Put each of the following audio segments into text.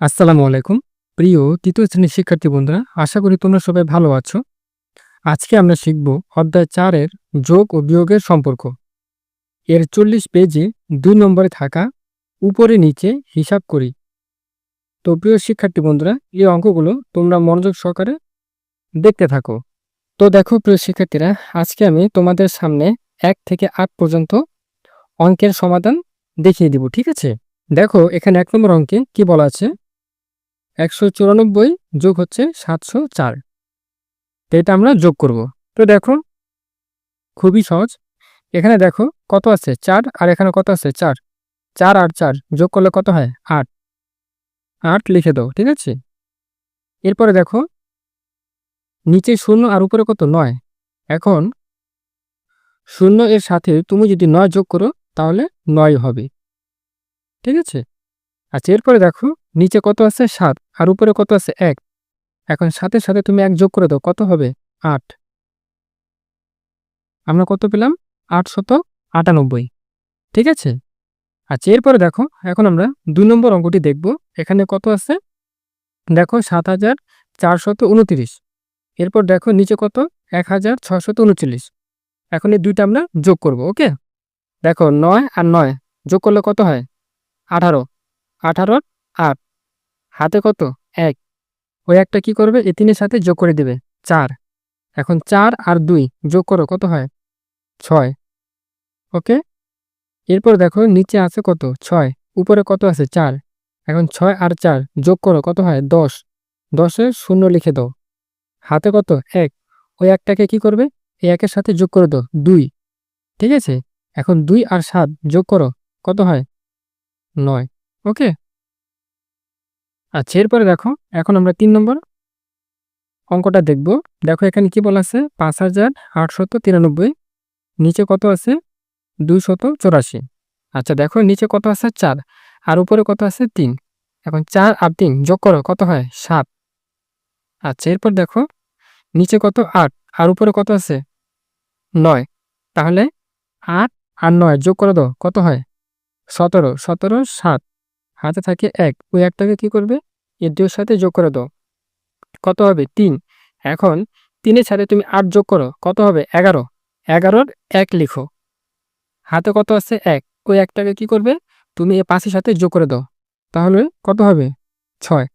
আসসালামু আলাইকুম। প্রিয় তৃতীয় শ্রেণির শিক্ষার্থী বন্ধুরা, আশা করি তোমরা সবাই ভালো আছো। আজকে আমরা শিখব অধ্যায় চারের যোগ ও বিয়োগের সম্পর্ক। এর চল্লিশ পেজে দুই নম্বরে থাকা উপরে নিচে হিসাব করি। তো প্রিয় শিক্ষার্থী বন্ধুরা, এই অঙ্কগুলো তোমরা মনোযোগ সহকারে দেখতে থাকো। তো দেখো প্রিয় শিক্ষার্থীরা, আজকে আমি তোমাদের সামনে এক থেকে আট পর্যন্ত অঙ্কের সমাধান দেখিয়ে দিব, ঠিক আছে? দেখো, এখানে এক নম্বর অঙ্কে কি বলা আছে? একশো চুরানব্বই যোগ হচ্ছে সাতশো চার। তো এটা আমরা যোগ করব। তো দেখো, খুবই সহজ। এখানে দেখো কত আছে? চার, আর এখানে কত আছে? চার। চার আর চার যোগ করলে কত হয়? আট। আট লিখে দাও, ঠিক আছে? এরপরে দেখো, নিচে শূন্য আর উপরে কত? নয়। এখন শূন্য এর সাথে তুমি যদি নয় যোগ করো, তাহলে নয় হবে। ঠিক আছে? আচ্ছা এরপরে দেখো, নিচে কত আছে? সাত, আর উপরে কত আছে? এক। এখন সাথে সাথে তুমি এক যোগ করে দাও, কত হবে? আট। আমরা কত পেলাম? আটশত আটানব্বই। ঠিক আছে? আচ্ছা এরপরে দেখো, এখন আমরা দুই নম্বর অঙ্কটি দেখব। এখানে কত আছে? দেখো, সাত হাজার চারশত উনত্রিশ। এরপর দেখো, নিচে কত? এক হাজার ছশত উনচল্লিশ। এখন এই দুইটা আমরা যোগ করব, ওকে? দেখো, নয় আর নয় যোগ করলে কত হয়? আঠারো। আঠারোর আট। হাতে কত? এক। ওই একটা কি করবে? এ তিনের সাথে যোগ করে দেবে। চার। এখন চার আর দুই যোগ করো, কত হয়? ছয়। ওকে? এরপর দেখো নিচে আছে কত? ছয়। উপরে কত আছে? চার। এখন ছয় আর চার যোগ করো, কত হয়? দশ। দশে শূন্য লিখে দাও। হাতে কত? এক। ওই একটাকে কি করবে? এই একের সাথে যোগ করে দাও, দুই। ঠিক আছে? এখন দুই আর সাত যোগ করো, কত হয়? নয়। ওকে। আচ্ছা এরপরে দেখো, এখন আমরা তিন নম্বর অঙ্কটা দেখব। দেখো, এখানে কি বলা আছে? পাঁচ হাজার আটশত তিরানব্বই, নিচে কত আছে? দুইশত চৌরাশি। আচ্ছা দেখো, নিচে কত আছে? চার, আর উপরে কত আছে? তিন। এখন চার আর তিন যোগ করো, কত হয়? সাত। আচ্ছা এরপর দেখো, নিচে কত? আট, আর উপরে কত আছে? নয়। তাহলে আট আর নয় যোগ করে দাও, কত হয়? সতেরো। সতেরো, সাত। হাতে থাকে এক। ওই একটাকে কি করবে? এর দুইয়ের সাথে যোগ করে দাও। কত হবে? তিন। এখন তিনের সাথে তুমি আট যোগ করো। কত হবে? এগারো। এগারোর এক লিখো। হাতে কত আছে? এক। ওই একটাকে কি করবে? তুমি এ পাঁচের সাথে যোগ করে দাও। তাহলে কত হবে? ছয়।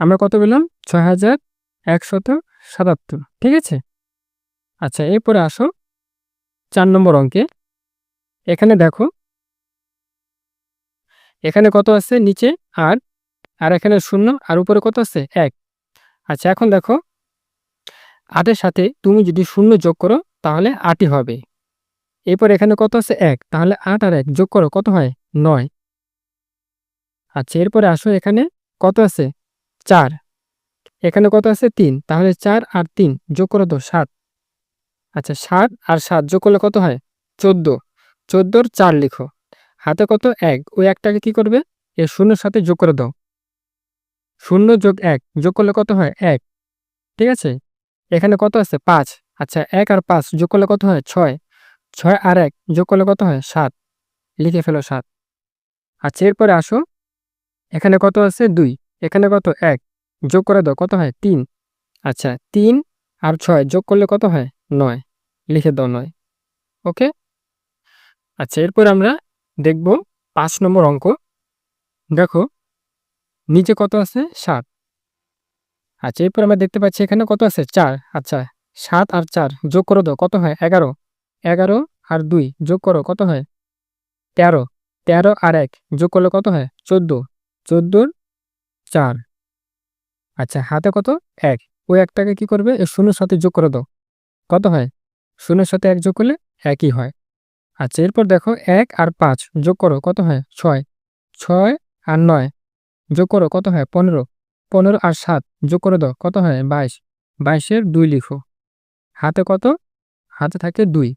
আমরা কত পেলাম? ছয় হাজার একশত সাতাত্তর। ঠিক আছে? আচ্ছা এরপরে আসো চার নম্বর অঙ্কে। এখানে দেখো এখানে কত আছে নিচে আর আর এখানে শূন্য। আর উপরে কত আছে এক। আচ্ছা এখন দেখো। আটের সাথে তুমি যদি শূন্য যোগ করো, তাহলে আটই হবে। এরপর এখানে কত আছে? এক। তাহলে আট আর এক যোগ করো, কত হয়? নয়। আচ্ছা এরপরে আসো এখানে। কত আছে? চার। এখানে কত আছে? তিন। তাহলে চার আর তিন যোগ করো তো সাত। আচ্ছা সাত আর সাত যোগ করলে কত হয়? চোদ্দ। চোদ্দোর চার লিখো। হাতে কত এক, ওই একটাকে কি করবে? এ শূন্যের সাথে যোগ করে দাও। শূন্য যোগ এক, যোগ করলে কত হয়? এক। ঠিক আছে? এখানে কত আছে? পাঁচ। আচ্ছা এক আর পাঁচ যোগ করলে কত হয়? ছয়। ছয় আর এক যোগ করলে কত হয়? সাত। লিখে ফেলো সাত। আচ্ছা এরপরে আসো। এখানে কত আছে? দুই। এখানে কত? এক। যোগ করে দাও, কত হয়? তিন। আচ্ছা তিন আর ছয় যোগ করলে কত হয়? নয়। লিখে দাও নয়। ওকে? আচ্ছা এরপর আমরা দেখব পাঁচ নম্বর অঙ্ক। দেখো, নিচে কত আছে? সাত। আচ্ছা এরপর আমরা দেখতে পাচ্ছি এখানে কত আছে? চার। আচ্ছা সাত আর চার যোগ করে দাও কত হয়? এগারো। এগারো আর দুই যোগ করো, কত হয়? তেরো। তেরো আর এক যোগ করলে কত হয়? চোদ্দ। চোদ্দোর চার। আচ্ছা হাতে কত? এক। ওই একটাকে কি করবে? শূন্যের সাথে যোগ করে দাও। কত হয়? শূন্যের সাথে এক যোগ করলে একই হয়। আচ্ছা এরপর দেখো এক আর পাঁচ, যোগ করো, কত হয়? ছয়। ছয় আর নয়, যোগ করো, কত হয়? পনেরো। পনেরো আর সাত, যোগ করে দাও, কত হয়? বাইশ। বাইশের দুই লিখো। হাতে কত? হাতে থাকে দুই।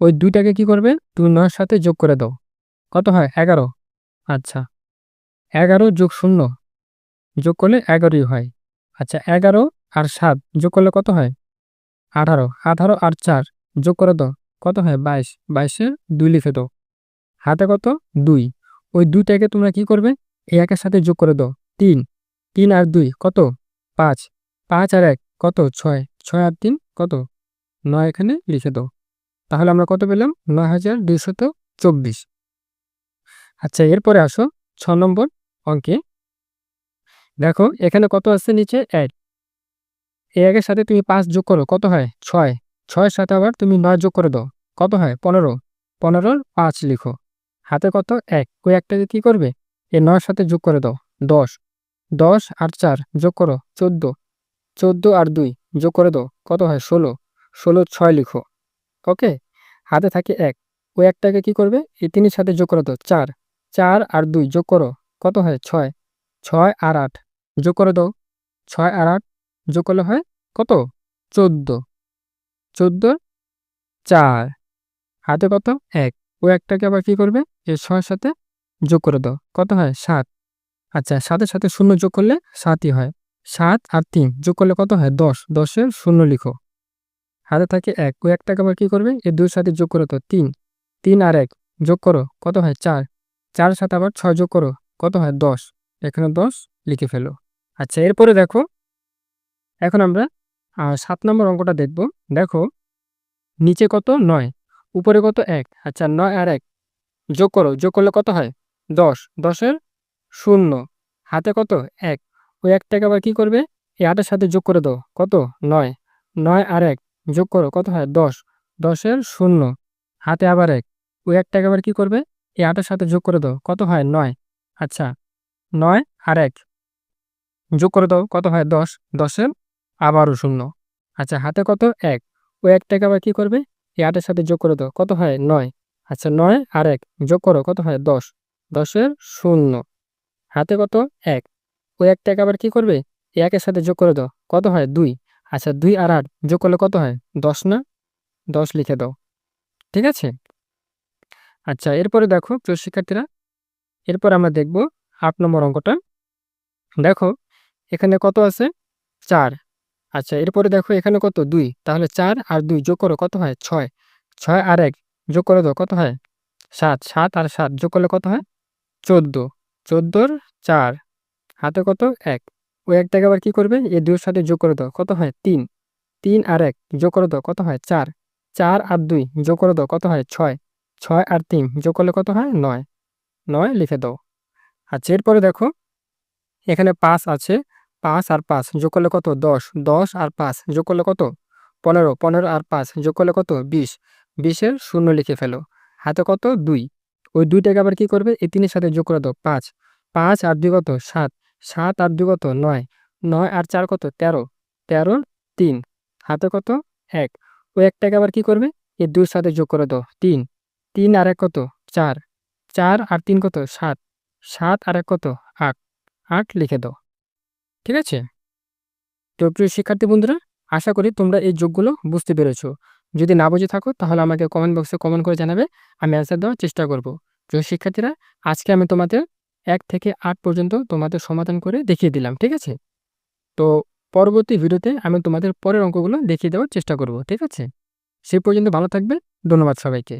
ওই দুইটাকে কি করবে? দুই নয়ের সাথে যোগ করে দাও। কত হয়? এগারো। আচ্ছা। এগারো যোগ শূন্য, যোগ করলে এগারোই হয়। আচ্ছা এগারো আর সাত যোগ করলে কত হয়? আঠারো। আঠারো আর চার, যোগ করে দাও। কত হয়? বাইশ। বাইশের দুই লিখে দাও। হাতে কত? দুই। ওই দুইটাকে তোমরা কি করবে? এই একের সাথে যোগ করে দাও। তিন। তিন আর দুই কত? পাঁচ। পাঁচ আর এক কত? ছয়। ছয় আর তিন কত? নয় এখানে লিখে দাও। তাহলে আমরা কত পেলাম? নয় হাজার দুইশত চব্বিশ। আচ্ছা এরপরে আসো ছ নম্বর অঙ্কে। দেখো, এখানে কত আছে? নিচে এক। এ একের সাথে তুমি পাঁচ যোগ করো, কত হয়? ছয়। ছয়ের সাথে আবার তুমি নয় যোগ করে দাও। কত হয়? পনেরো। পনেরোর পাঁচ লিখো। হাতে কত? এক। ওই একটাকে কি করবে? এ নয়ের সাথে যোগ করে দাও। দশ। দশ আর চার যোগ করো। চোদ্দ। চোদ্দ আর দুই যোগ করে দাও। কত হয়? ষোলো। ষোলো ছয় লিখো। ওকে? হাতে থাকে এক। ওই একটাকে কি করবে? এই তিনের সাথে যোগ করে দাও। চার। চার আর দুই যোগ করো। কত হয়? ছয়। ছয় আর আট যোগ করে দাও। ছয় আর আট যোগ করলে হয় কত? চোদ্দ। চোদ্দ, চার। হাতে কত? এক। ও একটাকে আবার কি করবে? এই ছয়ের সাথে যোগ করে দাও। কত হয়? সাত। আচ্ছা সাতের সাথে শূন্য যোগ করলে সাতই হয়। সাত আর তিন যোগ করলে কত হয়? দশ। দশের শূন্য লিখো। হাতে থাকে এক। ও একটাকে আবার কি করবে? এই দুই সাথে যোগ করে তো তিন। তিন আর এক। যোগ করো। কত হয়? চার। চার সাথে আবার ছয় যোগ করো। কত হয়? দশ। এখানে দশ লিখে ফেলো। আচ্ছা এরপরে দেখো। এখন আমরা আহ, সাত নম্বর অঙ্কটা দেখব। দেখো নিচে কত? নয়। উপরে কত? এক। আচ্ছা নয় আর এক। যোগ করো। যোগ করলে কত হয়? দশ। দশের শূন্য। হাতে কত? এক। ওই একটাকে আবার কী করবে? এই আটের সাথে যোগ করে দাও। কত? নয়। নয় আর এক। যোগ করো। কত হয়? দশ। দশের শূন্য। হাতে আবার এক। ওই একটাকে আবার কি করবে? এই আটের সাথে যোগ করে দাও। কত হয়? নয়। আচ্ছা নয় আর এক। যোগ করে দাও। কত হয়? দশ। দশের আবারও শূন্য। আচ্ছা হাতে কত? এক। ওই একটাকে আবার কী করবে? এই আটের সাথে যোগ করে দাও। কত হয়? নয়। আচ্ছা নয় আর এক। যোগ করো, কত হয়? দশ। দশের শূন্য। হাতে কত? এক। ওই একটাকে আবার কী করবে? এই একের সাথে যোগ করে দাও। কত হয়? দুই। আচ্ছা দুই আর আট যোগ করলে কত হয়? দশ না? দশ লিখে দাও। ঠিক আছে? আচ্ছা এরপরে দেখো প্রিয় শিক্ষার্থীরা, এরপর আমরা দেখব আট নম্বর অঙ্কটা। দেখো, এখানে কত আছে? চার। আচ্ছা এরপরে দেখো এখানে কত? দুই। তাহলে চার আর দুই যোগ করো কত হয়? ছয়। ছয় আর এক যোগ করে দাও, কত হয়? সাত। সাত আর সাত যোগ করলে কত হয়? চোদ্দ। চোদ্দোর চার। হাতে কত? এক। ওই একটাকে আবার কি করবে? এই দুইয়ের সাথে যোগ করে দাও, কত হয়? তিন। তিন আর এক যোগ করে দাও, কত হয়? চার। চার আর দুই যোগ করে দাও, কত হয়? ছয়। ছয় আর তিন যোগ করলে কত হয়? নয়। নয় লিখে দাও। আচ্ছা এরপরে দেখো, এখানে পাঁচ আছে। পাঁচ আর পাঁচ যোগ করলে কত? দশ। দশ আর পাঁচ যোগ করলে কত? পনেরো। পনেরো আর পাঁচ যোগ করলে কত? বিশ। বিশের শূন্য লিখে ফেলো। হাতে কত? দুই। ওই দুইটাকে আবার কি করবে? এই তিনের সাথে যোগ করে দাও। পাঁচ। পাঁচ আর দুই কত? সাত। সাত আর দুই কত? নয়। নয় আর চার কত? তেরো। তেরো, তিন। হাতে কত? এক। ওই একটাকে আবার কি করবে? এই দুইর সাথে যোগ করে দাও। তিন। তিন আর এক কত? চার। চার আর তিন কত? সাত। সাত আর এক কত? আট। আট লিখে দাও। ঠিক আছে? তো প্রিয় শিক্ষার্থী বন্ধুরা, আশা করি তোমরা এই যোগগুলো বুঝতে পেরেছ। যদি না বুঝে থাকো, তাহলে আমাকে কমেন্ট বক্সে কমেন্ট করে জানাবে, আমি অ্যান্সার দেওয়ার চেষ্টা করব। প্রিয় শিক্ষার্থীরা, আজকে আমি তোমাদের এক থেকে আট পর্যন্ত তোমাদের সমাধান করে দেখিয়ে দিলাম, ঠিক আছে? তো পরবর্তী ভিডিওতে আমি তোমাদের পরের অঙ্কগুলো দেখিয়ে দেওয়ার চেষ্টা করব, ঠিক আছে? সে পর্যন্ত ভালো থাকবে, ধন্যবাদ সবাইকে।